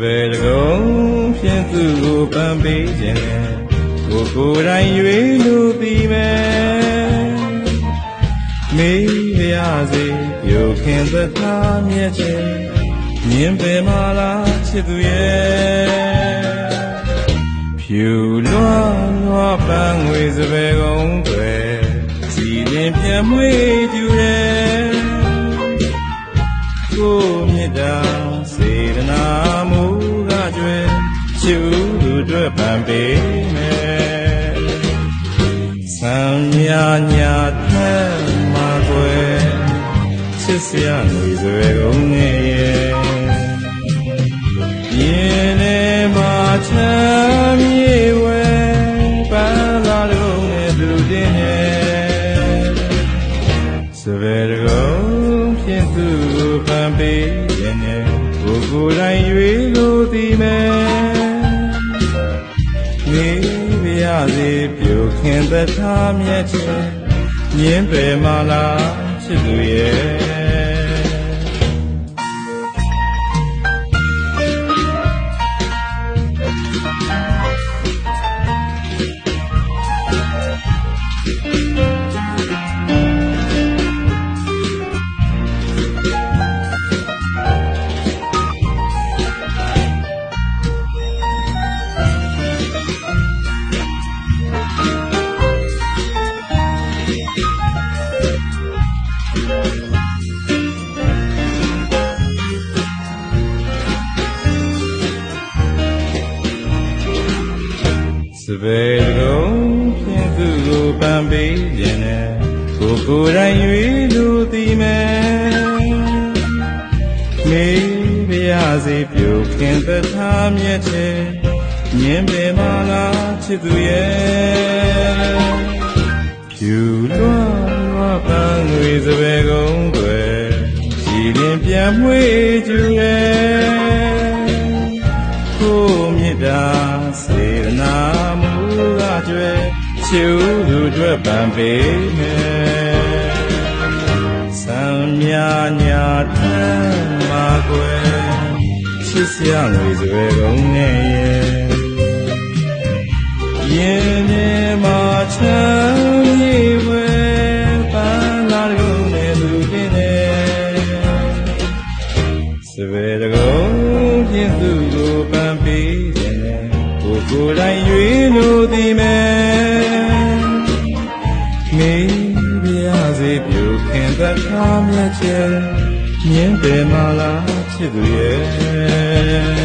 ပယ်တကုံဖြင့်သူ့ကိုပန်းပေးခြင်းကိုယ်ကိုယ်တိုင်၍လူသိမယ်မေးရစေပြုခင်သသာမြဲခြင်းမြင်ပေမလားချစ်သူရဲ့ဖြူလွှမ်းလွှမ်းပန်းငွေစပယ်ကုံတွေစီရင်ပြမွေးကျူရဲ့ကိုမြတ်တာစေတ ပန်းပေးမယ်ဆံမြညာတဲ့မှာကွယ်ချစ်စရာငွေစွဲကုန်ငယ်ရဲ့ရင်ထဲမှာချမ်းမြေဝဲပန်းလာတော့ငယ်သူတင်ရဲ့စပယ်တကုံဖြင့်သူ့ကိုပန်းပေးရင်နဲ့ကိုယ်ကိုယ်တိုင်၍လို့သိမ စေပြုခင်သသာမြတ်ခြင်းမြင်းပယ်မလားချစ်သူရဲ့ စပယ်ကုံဖြင့်သူ့ကိုပန်းပေးခြင်းနဲ့ကိုယ်ကိုယ်တိုင်၍လူသိမယ်နေပြရစေပြုခင်သသာမြတ်ခြင်းမြင်းပင်မလားချစ်သူရဲ့ဖြူလွှမ်းလွှမ်းပန်းငွေစပယ်ကုံတွေကြည်လင်ပြန်မွေးကျူရဲ့ကိုမြတ်တာစေတနာမူ ကကျွဲချူသူတို့ပန်းပေးမယ်ဆံမြညာထမ်းမှာကွယ်ချစ်စရာငွေစွဲကုန်နဲ့ရဲ့ရင်ထဲမှာချမ်းမြေဝဲပန်းလာကုန်နဲ့သူတင်နေစပယ်တကုံဖြင့်သူ့ကိုပန်းပေးခြင်းနဲ့ ကိုယ်ကိုယ်တိုင်၍လို့သိမယ်မေးပြရစေပြုခင်သက်သာမြတ်ခြင်းမြင်တယ်မလားချစ်သူရဲ့